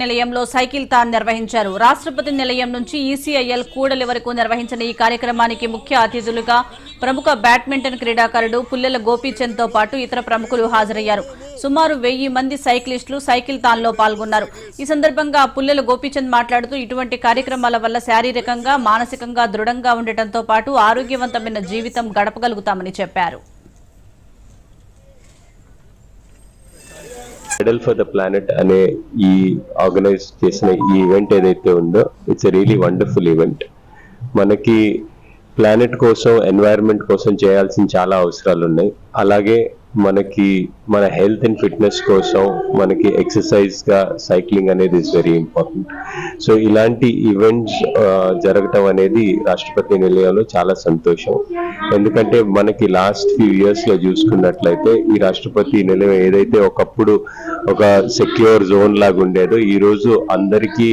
నిలయంలో సైకిల్ తాన్ నిర్వహించారు. రాష్ట్రపతి నిలయం నుంచి ఈసీఐఎల్ కూడలి వరకు నిర్వహించిన ఈ కార్యక్రమానికి ముఖ్య అతిథులుగా ప్రముఖ బ్యాడ్మింటన్ క్రీడాకారుడు పుల్లెల గోపీచంద్తో పాటు ఇతర ప్రముఖులు హాజరయ్యారు. సుమారు వెయ్యి మంది సైక్లిస్టులు సైకిల్ తాన్లో పాల్గొన్నారు. ఈ సందర్భంగా పుల్లెల గోపీచంద్ మాట్లాడుతూ ఇటువంటి కార్యక్రమాల వల్ల శారీరకంగా మానసికంగా దృఢంగా ఉండటంతో పాటు ఆరోగ్యవంతమైన జీవితం గడపగలుగుతామని చెప్పారు. మెడల్ ఫర్ ద ప్లానెట్ అనే ఈ ఆర్గనైజ్ చేసిన ఈ ఈవెంట్ ఏదైతే ఉందో ఇట్స్ రియలీ వండర్ఫుల్ ఈవెంట్ మనకి ప్లానెట్ కోసం ఎన్వైరన్మెంట్ కోసం చేయాల్సిన చాలా అవసరాలు ఉన్నాయి అలాగే మనకి మన హెల్త్ అండ్ ఫిట్నెస్ కోసం మనకి ఎక్సర్సైజ్గా సైక్లింగ్ అనేది ఇస్ వెరీ ఇంపార్టెంట్ సో ఇలాంటి ఈవెంట్స్ జరగటం అనేది రాష్ట్రపతి నిలయంలో చాలా సంతోషం. ఎందుకంటే మనకి లాస్ట్ ఫ్యూ ఇయర్స్లో చూసుకున్నట్లయితే ఈ రాష్ట్రపతి నిలయం ఏదైతే ఒకప్పుడు ఒక సెక్యూర్ జోన్ లాగా ఉండేదో ఈ రోజు అందరికీ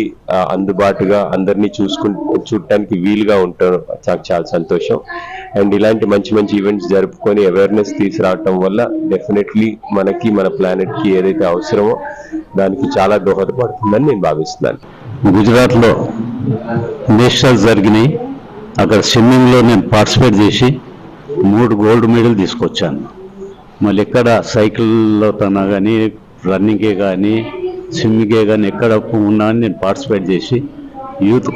అందుబాటుగా అందరినీ చూసుకు చూడటానికి వీలుగా ఉంటారు. చాలా చాలా సంతోషం. అండ్ ఇలాంటి మంచి మంచి ఈవెంట్స్ జరుపుకొని అవేర్నెస్ తీసుకురావటం వల్ల డెఫినెట్లీ మనకి మన ప్లానెట్కి ఏదైతే అవసరమో దానికి చాలా దోహదపడుతుందని నేను భావిస్తున్నాను. గుజరాత్లో నేషనల్స్ జరిగినాయి. అక్కడ స్విమ్మింగ్లో నేను పార్టిసిపేట్ చేసి మూడు గోల్డ్ మెడల్ తీసుకొచ్చాను. మళ్ళీ ఎక్కడ సైకిల్లో తన కానీ రన్నింగే కానీ స్విమ్మింగే కానీ ఎక్కడ ఉన్నా నేను పార్టిసిపేట్ చేసి యూత్